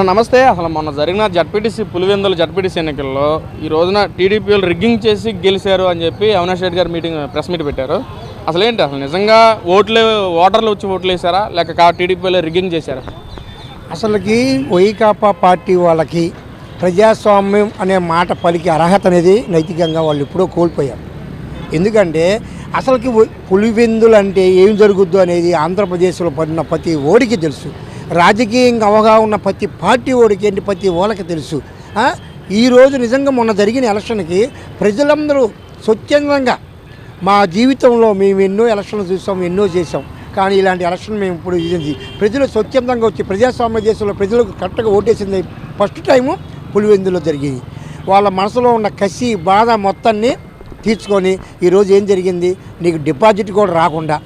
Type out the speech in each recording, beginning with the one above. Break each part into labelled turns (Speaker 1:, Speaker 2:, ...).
Speaker 1: అన్న నమస్తే. అసలు మొన్న జరిగిన జడ్పీటీసీ పులివెందుల జడ్పీటీసీ ఎన్నికల్లో ఈ రోజున టీడీపీలు రిగ్గింగ్ చేసి గెలిచారు అని చెప్పి అవినాష్ రెడ్డి గారు మీటింగ్ ప్రెస్ మీట్ పెట్టారు. అసలు ఏంటి? అసలు నిజంగా ఓట్లు ఓటర్లు వచ్చి ఓట్లు వేసారా లేక టీడీపీలో రిగ్గింగ్ చేశారా?
Speaker 2: అసలుకి వైకాపా పార్టీ వాళ్ళకి ప్రజాస్వామ్యం అనే మాట పలికి అర్హత అనేది నైతికంగా వాళ్ళు ఎప్పుడో కోల్పోయారు. ఎందుకంటే అసలుకి పులివెందులు అంటే ఏం జరుగుద్దు అనేది ఆంధ్రప్రదేశ్లో పడిన ప్రతి ఓడికి తెలుసు. రాజకీయంగా అవగాహన ఉన్న ప్రతి పార్టీ ఓడికి ఏంటి ప్రతి ఓళ్ళకి తెలుసు. ఈరోజు ఈ రోజు నిజంగా మొన్న జరిగిన ఎలక్షన్కి ప్రజలందరూ స్వచ్ఛందంగా మా జీవితంలో మేము ఎన్నో ఎలక్షన్లు చూసాం ఎన్నో చేసాం కానీ ఇలాంటి ఎలక్షన్ మేము ఇప్పుడు ఇది ప్రజలు స్వచ్ఛందంగా వచ్చి ప్రజాస్వామ్య దేశంలో ప్రజలకు కరెక్ట్గా ఓటేసింది ఫస్ట్ టైము పులివెందులో జరిగింది. వాళ్ళ మనసులో ఉన్న కసి బాధ మొత్తాన్ని తీర్చుకొని ఈరోజు ఏం జరిగింది? నీకు డిపాజిట్ కూడా రాకుండా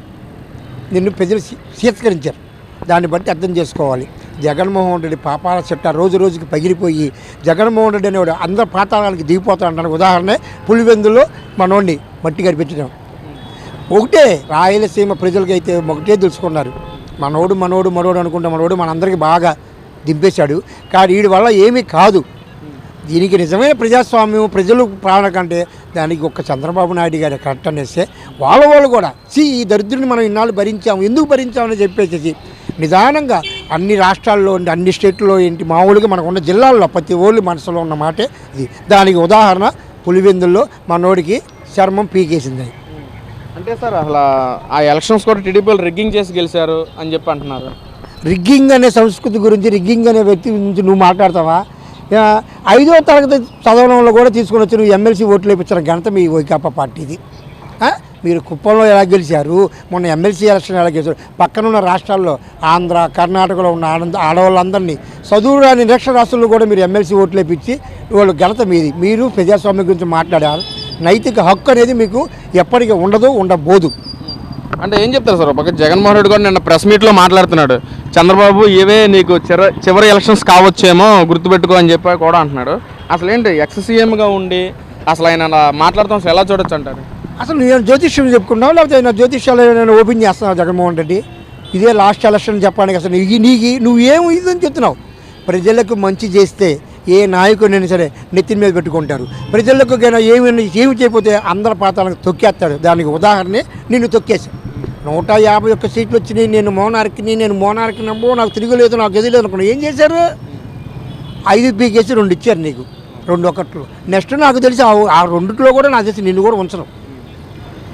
Speaker 2: నిన్ను ప్రజలు సీ- దాన్ని బట్టి అర్థం చేసుకోవాలి. జగన్మోహన్ రెడ్డి పాపాల చెట్ట రోజు రోజుకి పగిలిపోయి జగన్మోహన్ రెడ్డి అనేవాడు అందరు పాతాళానికి దిగిపోతాడు అంటానికి ఉదాహరణ పులివెందులో మనోడిని మట్టి కనిపించడం. ఒకటే రాయలసీమ ప్రజలకైతే ఒకటే తెలుసుకున్నారు. మనోడు మనోడు మనోడు అనుకుంటే మనోడు మనందరికీ బాగా దింపేశాడు. కానీ వీడి వల్ల ఏమీ కాదు. దీనికి నిజమైన ప్రజాస్వామ్యం ప్రజలు ప్రాణ కంటే దానికి ఒక్క చంద్రబాబు నాయుడు గారి కరెక్ట్ అనేస్తే వాళ్ళ వాళ్ళు కూడా సి ఈ దరిద్రుని మనం ఇన్నాళ్ళు భరించాము ఎందుకు భరించామని చెప్పేసి నిదానంగా అన్ని రాష్ట్రాల్లో అన్ని స్టేట్లో ఏంటి మామూలుగా మనకు ఉన్న జిల్లాల్లో ప్రతి ఓళ్ళు మనసులో ఉన్న మాటే ఇది. దానికి ఉదాహరణ పులివెందుల్లో మనోడికి చర్మం పీకేసింది.
Speaker 1: అంటే సార్ అసలు ఆ ఎలక్షన్స్ కూడా టీడీపీలు రిగ్గింగ్ చేసి గెలిచారు అని చెప్పి అంటున్నారు.
Speaker 2: రిగ్గింగ్ అనే సంస్కృతి గురించి రిగ్గింగ్ అనే వ్యక్తి గురించి నువ్వు మాట్లాడతావా? ఐదో తరగతి చదవడంలో కూడా తీసుకొని వచ్చి నువ్వు ఎమ్మెల్సీ ఓట్లు వేయించిన ఘనత మీ వైకాపా పార్టీది? మీరు కుప్పంలో ఎలా గెలిచారు? మొన్న ఎమ్మెల్సీ ఎలక్షన్ ఎలా గెలిచారు? పక్కనున్న రాష్ట్రాల్లో ఆంధ్ర కర్ణాటకలో ఉన్న ఆనంద ఆడవాళ్ళందరినీ చదువు రాని నిరక్షరాస్తులు కూడా మీరు ఎమ్మెల్సీ ఓట్లు వేపించి వాళ్ళు ఘనత మీది. మీరు ప్రజాస్వామ్యం గురించి మాట్లాడారు. నైతిక హక్కు అనేది మీకు ఎప్పటికీ ఉండదు ఉండబోదు.
Speaker 1: అంటే ఏం చెప్తారు సార్? ఒక జగన్మోహన్ రెడ్డి కూడా నిన్న ప్రెస్ మీట్లో మాట్లాడుతున్నాడు. చంద్రబాబు ఇవే నీకు చిర చివరి ఎలక్షన్స్ కావచ్చేమో గుర్తుపెట్టుకో అని చెప్పి కూడా అంటున్నాడు. అసలు ఏంటి ఎక్స్ సీఎంగా ఉండి అసలు ఆయన మాట్లాడతాం అసలు ఎలా చూడొచ్చు అంటారు?
Speaker 2: అసలు నేను జ్యోతిష్యం చెప్పుకున్నావు లేకపోతే నా జ్యోతిష్యాలు నేను ఓపెన్ చేస్తున్నావు జగన్మోహన్ రెడ్డి? ఇదే లాస్ట్ ఎలక్షన్ చెప్పడానికి అసలు ఇది నీకు నువ్వు ఏం ఇదని చెప్తున్నావు? ప్రజలకు మంచి చేస్తే ఏ నాయకుడైనా సరే నెత్తిన మీద పెట్టుకుంటారు. ప్రజలకు ఏమి ఏమి చేయకపోతే అందరి పాతాలకు తొక్కేస్తాడు. దానికి ఉదాహరణే నిన్ను తొక్కేశాను నూట యాభై ఒక్క సీట్లు వచ్చినాయి. నేను మోనార్కిని నేను మోనార్కి నమ్మో నాకు తిరగలేదు నాకు ఎదిలేదు అనుకున్నా. ఏం చేశారు? ఐదు పీకేసి రెండు ఇచ్చారు నీకు. రెండు ఒకట్లు. నెక్స్ట్ నాకు తెలిసి ఆ- రెండుట్లో కూడా నాకు తెలిసి నిన్ను కూడా ఉంచడం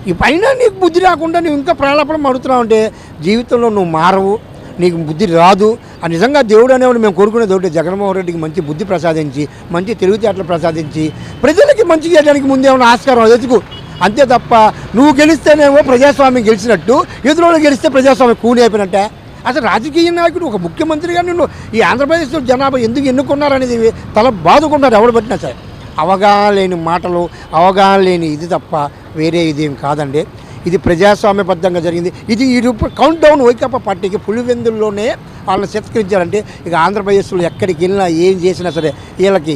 Speaker 2: ఈ పైన నీకు బుద్ధి రాకుండా నువ్వు ఇంకా ప్రాణాపణం అడుగుతున్నావు అంటే జీవితంలో నువ్వు మారవు నీకు బుద్ధి రాదు. ఆ నిజంగా దేవుడు అనేవాడు మేము కోరుకునేది ఒకటి జగన్మోహన్ రెడ్డికి మంచి బుద్ధి ప్రసాదించి మంచి తెలివితేటలు ప్రసాదించి ప్రజలకి మంచి చేయడానికి ముందేమైనా ఆస్కారం అది ఎదుగు అంతే తప్ప నువ్వు గెలిస్తేనేమో ప్రజాస్వామ్యం గెలిచినట్టు ఎదురోళ్ళు గెలిస్తే ప్రజాస్వామ్యం కూని అయిపోయినట్టే. అసలు రాజకీయ నాయకుడు ఒక ముఖ్యమంత్రిగా నిన్ను ఈ ఆంధ్రప్రదేశ్లో జనాభా ఎందుకు ఎన్నుకున్నారనేది తల బాదుకున్నారు ఎవడు పట్టినా సరే. అవగాహన లేని మాటలు అవగాహన లేని ఇది తప్ప వేరే ఇదేం కాదండి. ఇది ప్రజాస్వామ్యబద్ధంగా జరిగింది. ఇది ఈ కౌంట్ డౌన్ వైకాపా పార్టీకి పులివెందుల్లోనే వాళ్ళని తిరస్కరించారంటే ఇక ఆంధ్రప్రదేశ్లో ఎక్కడికి వెళ్ళినా ఏం చేసినా సరే వీళ్ళకి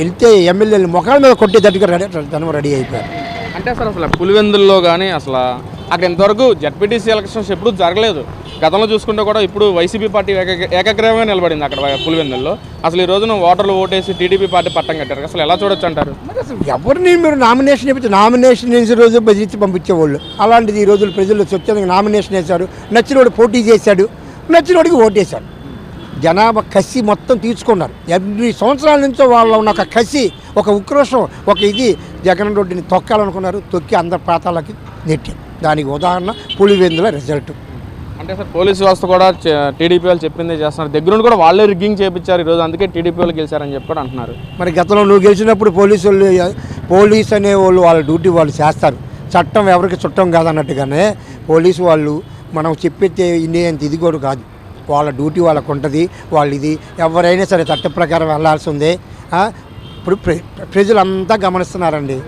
Speaker 2: వెళ్తే ఎమ్మెల్యేలు ముఖాల మీద కొట్టేటట్టుగా రెడీ జనం రెడీ అయిపోయారు.
Speaker 1: అంటే సార్ అసలు పులివెందుల్లో కానీ అసలు అక్కడ ఇంతవరకు జడ్పీటీసీ ఎలక్షన్స్ ఎప్పుడూ జరగలేదు. గతంలో చూసుకుంటే కూడా ఇప్పుడు వైసీపీ పార్టీ ఏక- ఏకగ్రీవంగా నిలబడింది అక్కడ పులివెందుల్లో. అసలు ఈ రోజున ఓటర్లు ఓటేసి టీడీపీ పార్టీ పట్టం కట్టారు. అసలు ఎలా చూడొచ్చు అంటారు?
Speaker 2: మరి అసలు ఎవరిని మీరు నామినేషన్ ఇప్పించి నామినేషన్ వేసి రోజు బెదిరించి పంపించేవాళ్ళు? అలాంటిది ఈ రోజులు ప్రజలు స్వచ్ఛందంగా నామినేషన్ వేశారు నచ్చినోడు పోటీ చేశాడు నచ్చినోడికి ఓటేశాడు. జనాభా కసి మొత్తం తీసుకున్నారు ఎన్ని సంవత్సరాల నుంచో వాళ్ళ ఉన్న ఒక కసి ఒక ఉక్రోషం ఒక ఇది జగన్ రెడ్డిని తొక్కాలనుకున్నారు తొక్కి అందరి ప్రాంతాలకి నెట్టి దానికి ఉదాహరణ పులివెందుల రిజల్ట్.
Speaker 1: అంటే సార్ పోలీసు వ్యవస్థ కూడా టీడీపీ వాళ్ళు చెప్పిందే చేస్తున్నారు. దగ్గరుండి కూడా వాళ్ళే రిగ్గింగ్ చేయించారు ఈ రోజు అందుకే టీడీపీ వాళ్ళు గెలిచారని చెప్పి అంటున్నారు.
Speaker 2: మరి గతంలో నువ్వు గెలిచినప్పుడు పోలీసు వాళ్ళు పోలీస్ అనే వాళ్ళు వాళ్ళ డ్యూటీ వాళ్ళు చేస్తారు. చట్టం ఎవరికి చుట్టం కాదన్నట్టుగానే పోలీసు వాళ్ళు మనం చెప్పితే ఇండియన్ ఇది కూడా కాదు. వాళ్ళ డ్యూటీ వాళ్ళకు ఉంటుంది వాళ్ళు ఇది ఎవరైనా సరే చట్ట ప్రకారం వెళ్ళాల్సి ఉంది. ఇప్పుడు ప్ర ప్రజలంతా గమనిస్తున్నారండి.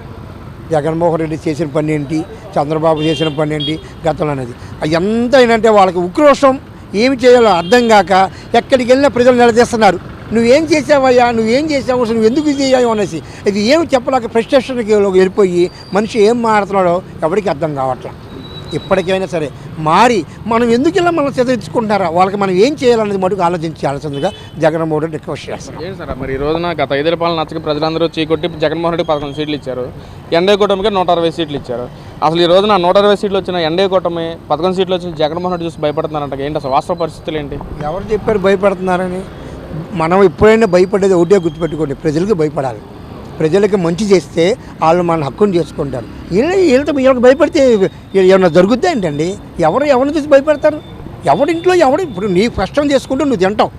Speaker 2: జగన్మోహన్ రెడ్డి చేసిన పని ఏంటి? చంద్రబాబు చేసిన పని ఏంటి? గతంలో అనేది. ఎంత ఏంటంటే వాళ్ళకి ఉక్రోషం ఏమి చేయాలో అర్థం కాక ఎక్కడికి వెళ్ళినా ప్రజలు నిలదీస్తున్నారు. నువ్వేం చేసావయ్యా? నువ్వేం చేసావు? అసలు నువ్వు ఎందుకు ఇది చేయావు అనేసి. ఇది ఏమి చెప్పలేక ఫ్రస్ట్రేషన్కి వెళ్ళిపోయి మనిషి ఏం మాడుతున్నాడో ఎవరికి అర్థం కావట్లా. ఇప్పటికైనా సరే మారి మనం ఎందుకు ఇలా మనం చదివించుకుంటారా వాళ్ళకి మనం ఏం చేయాలనేది మటుకు ఆలోచించాల్సిందిగా జగన్మోహన్ రెడ్డి రిక్వెస్ట్ చేస్తాం
Speaker 1: సార్? మరి ఈ రోజున గత ఐదు పాలన నచ్చక ప్రజలందరూ చీకొట్టి జగన్మోహన్ రెడ్డి పదకొండు సీట్లు ఇచ్చారు. ఎన్డీఏ కూటమికి నూట అరవై సీట్లు ఇచ్చారు. అసలు ఈ రోజున నూట అరవై సీట్లు వచ్చిన ఎన్డీఏ కూటమి పదకొండు సీట్లు వచ్చిన జగన్మోహన్ రెడ్డి చూసి భయపడుతున్నారంట. ఏంటి అసలు వాస్తవ పరిస్థితులు ఏంటి?
Speaker 2: ఎవరు చెప్పారు భయపడుతున్నారని? మనం ఎప్పుడైనా భయపడేది ఒకటే గుర్తుపెట్టుకోండి. ప్రజలకు భయపడాలి. ప్రజలకు మంచి చేస్తే వాళ్ళు మన హక్కును చేసుకుంటారు. వీళ్ళతో వీళ్ళకి భయపడితే ఏమన్నా జరుగుద్దా ఏంటండి? ఎవరు ఎవరిని చూసి భయపడతారు? ఎవరింట్లో ఎవరు ఇప్పుడు నీ కష్టం చేసుకుంటూ నువ్వు తింటావు.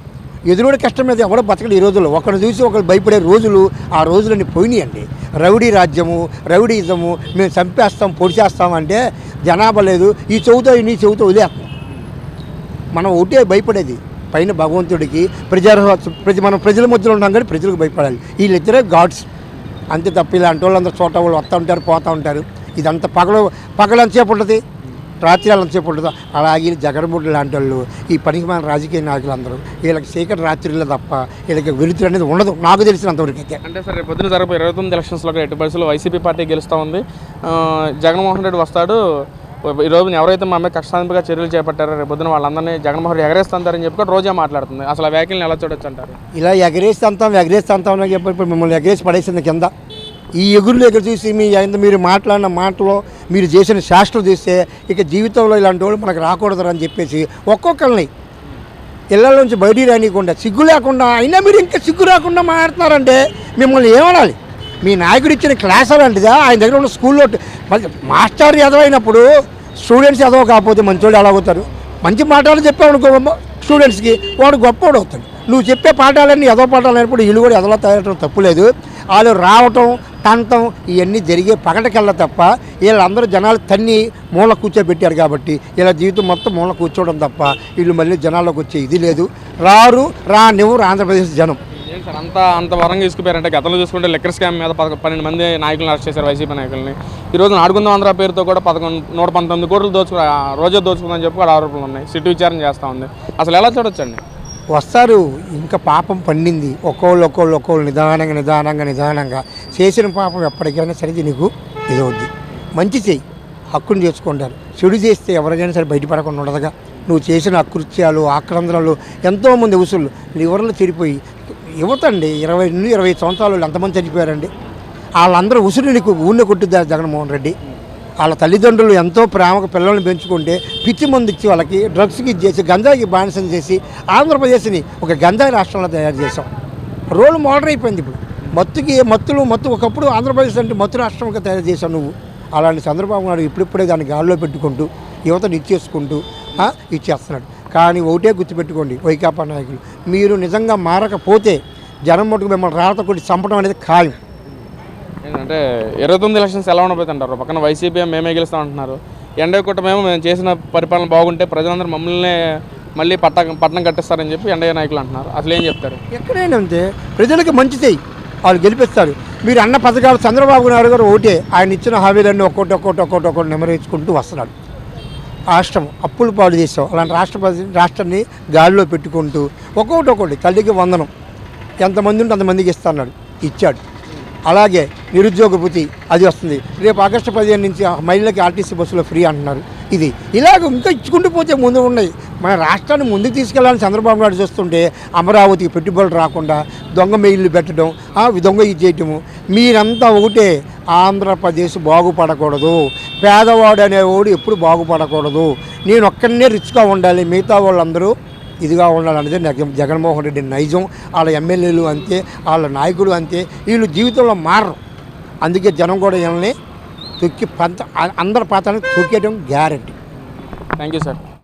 Speaker 2: ఎదురుడు కష్టం మీద ఎవడో బతకడు ఈ రోజుల్లో. ఒకరు చూసి ఒకరు భయపడే రోజులు ఆ రోజులన్నీ పోయినాయండి. రౌడీ రాజ్యము రౌడీజము మేము చంపేస్తాం పొడి చేస్తాం అంటే జనాభా లేదు. ఈ చెవుతో నీ చెవుతో వదిలేస్తాం మనం ఒకటే భయపడేది. పైన భగవంతుడికి ప్రజా ప్రతి మనం ప్రజల మధ్యలో ఉన్నాం కానీ ప్రజలకు భయపడాలి. వీళ్ళిద్దరే గాడ్స్. అంతే తప్ప ఇలాంటి వాళ్ళందరూ చోట వాళ్ళు వస్తూ ఉంటారు పోతూ ఉంటారు. ఇదంతా పగలు పగలంతసేపు ఉంటుంది? రాత్రి ఎంతసేపు ఉంటుంది అలాగే జగన్మోహన్ లాంటి వాళ్ళు ఈ పనికి మన రాజకీయ నాయకులు అందరూ వీళ్ళకి చీకటి రాత్రిలో తప్ప వీళ్ళకి విరుద్ధులు అనేది ఉండదు నాకు తెలిసినంతవరకు అయితే.
Speaker 1: అంటే సార్ రేపు పొద్దున జరగబోయే ఇరవై తొమ్మిది ఎలక్షన్స్లో ఎట్టి పరిస్థితుల్లో వైసీపీ పార్టీ గెలుస్తూ ఉంది. జగన్మోహన్ రెడ్డి వస్తాడు. ఈ రోజు ఎవరైతే మా మీద కష్టాంతగా చర్యలు చేపట్టారో రేపు పొద్దున వాళ్ళందరినీ జగన్మోహన్ రెడ్డి ఎగరేస్తుంటారని చెప్పి కూడా రోజే మాట్లాడుతుంది. అసలు ఆ వ్యాఖ్యలను ఎలా చూడొచ్చు అంటారు?
Speaker 2: ఇలా ఎగరేసి అంతాం ఎగరేసి అంతాం అని చెప్పి ఇప్పుడు మిమ్మల్ని ఎగరేసి పడేసింది కింద. ఈ ఎగురులు ఎగురు చూసి మీ ఎంత మీరు మాట్లాడిన మాటలో మీరు చేసిన శాస్త్రం చూస్తే ఇక జీవితంలో ఇలాంటి వాళ్ళు మనకు రాకూడదు అని చెప్పేసి ఒక్కొక్కరిని ఇళ్ళ నుంచి బయటికి రానియకుండా సిగ్గు లేకుండా అయినా మీరు ఇంకా సిగ్గు రాకుండా మాట్లాడుతున్నారంటే మిమ్మల్ని ఏమనాలి? మీ నాయకుడు ఇచ్చిన క్లాస్ అలాంటిదా? ఆయన దగ్గర ఉన్న స్కూల్లో మాస్టర్ చదవైనప్పుడు స్టూడెంట్స్ చదవ కాకపోతే మంచోళ్ళు ఎలా అవుతారు? మంచి పాఠాలు చెప్పావు అనుకో స్టూడెంట్స్కి వాడు గొప్పవాడు అవుతాడు. నువ్వు చెప్పే పాఠాలన్నీ ఎదవ పాఠాలు అయినప్పుడు వీళ్ళు కూడా ఎదవ తయారటం తప్పులేదు వాళ్ళు రావటం తంతం ఇవన్నీ జరిగే పగటకెళ్ళ తప్ప వీళ్ళందరూ జనాలు తన్ని మూల కూర్చోబెట్టారు కాబట్టి ఇలా జీవితం మొత్తం మూల కూర్చోవడం తప్ప వీళ్ళు మళ్ళీ జనాల్లోకి వచ్చే ఇది లేదు. రారు రానివ్వరు ఆంధ్రప్రదేశ్ జనం.
Speaker 1: సార్ అంత అంత వరంగా తీసుకుపోయారంటే గతంలో చూసుకుంటే లెక్కర్ స్కామ్ మీద పన్నెండు మంది నాయకులను అరెస్ట్ చేశారు వైసీపీ నాయకుల్ని. ఈ రోజు నాడుకుందాం ఆంధ్ర పేరుతో కూడా పదకొండు నూట పంతొమ్మిది కోట్లు దోచుకు రోజే దోచుకుందని చెప్పి కూడా ఆరోపణలు ఉన్నాయి. సిటీ విచారణ చేస్తూ ఉంది. అసలు ఎలా చూడొచ్చండి?
Speaker 2: వస్తారు. ఇంకా పాపం పండింది. ఒక్కోళ్ళు ఒక్కోళ్ళు ఒక్కోళ్ళు నిదానంగా నిదానంగా నిదానంగా చేసిన పాపం ఎప్పటికైనా సరే నీకు ఇదవుద్ది. మంచి చేయి హక్కును చేసుకుంటారు చెడు చేస్తే ఎవరికైనా సరే బయటపడకుండా ఉండదుగా. నువ్వు చేసిన అకృత్యాలు ఆక్రందనలు ఎంతోమంది ఉసులు లివర్లు చెడిపోయి యువతండి ఇరవై నుండి ఇరవై సంవత్సరాలు ఎంతమంది చనిపోయారండి? వాళ్ళందరూ ఉసురు నీకు ఊళ్ళో కొట్టుద్దారు జగన్మోహన్ రెడ్డి. వాళ్ళ తల్లిదండ్రులు ఎంతో ప్రేమకు పిల్లల్ని పెంచుకుంటే పిచ్చి మందు ఇచ్చి వాళ్ళకి డ్రగ్స్కి ఇచ్చేసి గంజాయికి బానిసం చేసి ఆంధ్రప్రదేశ్ని ఒక గంజాయి రాష్ట్రంలో తయారు చేసాం రోల్ మోడల్ అయిపోయింది ఇప్పుడు. మత్తుకి మత్తులు మత్తు ఒకప్పుడు ఆంధ్రప్రదేశ్ అంటే మత్తు రాష్ట్రంగా తయారు చేసావు నువ్వు. అలాంటి చంద్రబాబు నాయుడు ఇప్పుడిప్పుడే దాన్ని గాల్లో పెట్టుకుంటూ యువతను ఇచ్చేసుకుంటూ ఇచ్చేస్తున్నాడు. కానీ ఒకటే గుర్తుపెట్టుకోండి వైకాపా నాయకులు మీరు నిజంగా మారకపోతే జనం మటుకు మిమ్మల్ని రాత కొట్టి చంపడం అనేది ఖాయం.
Speaker 1: ఏంటంటే ఇరవై తొమ్మిది ఎలక్షన్స్ ఎలా ఉండబోతుంటారు. పక్కన వైసీపీ మేమే గెలుస్తాం అంటున్నారు. ఎండ కూటమేమో మేము చేసిన పరిపాలన బాగుంటే ప్రజలందరూ మమ్మల్ని మళ్ళీ పట్ట పట్టణం కట్టిస్తారని చెప్పి ఎండయ్య నాయకులు అంటున్నారు. అసలు ఏం చెప్తారు?
Speaker 2: ఎక్కడైనా అంతే ప్రజలకు మంచి చేయి వాళ్ళు గెలిపిస్తారు. మీరు అన్న పథకాలు చంద్రబాబు నాయుడు గారు ఒకటే ఆయన ఇచ్చిన హామీలన్నీ ఒక్కొక్కటి ఒక్కొక్కటి ఒక్కొక్కటి ఒక్కొక్కటి నెమరేసుకుంటూ వస్తున్నాడు. రాష్ట్రం అప్పులు పాలు చేసాం. అలాంటి రాష్ట్ర రాష్ట్రాన్ని గాలిలో పెట్టుకుంటూ ఒక్కొక్కటి ఒక్కొక్కటి తల్లికి వందనం. ఎంతమంది ఉంటే అంతమందికి ఇస్తున్నాడు ఇచ్చాడు. అలాగే నిరుద్యోగ భృతి అది వస్తుంది. రేపు ఆగస్టు పదిహేను నుంచి మహిళలకి ఆర్టీసీ బస్సులో ఫ్రీ అంటున్నారు. ఇది ఇలాగ ఇంకా ఇచ్చుకుంటూ పోతే ముందు ఉన్నాయి. మన రాష్ట్రాన్ని ముందుకు తీసుకెళ్ళాలని చంద్రబాబు నాయుడు చూస్తుంటే అమరావతికి పెట్టుబడులు రాకుండా దొంగ మెయిల్లు పెట్టడం ఆ దొంగ ఇది చేయటము. మీరంతా ఒకటే ఆంధ్రప్రదేశ్ బాగుపడకూడదు. పేదవాడు అనేవాడు ఎప్పుడు బాగుపడకూడదు. నేను ఒక్కనే రిచ్గా ఉండాలి. మిగతా వాళ్ళందరూ ఇదిగా ఉండాలనేది జగన్మోహన్ రెడ్డి నైజం. వాళ్ళ ఎమ్మెల్యేలు అంతే వాళ్ళ నాయకులు అంతే. వీళ్ళు జీవితంలో మారరు. అందుకే జనం కూడా వీళ్ళని తొక్కి పంత అందరి పాత్రని తొక్కేయడం గ్యారెంటీ.
Speaker 1: Thank you sir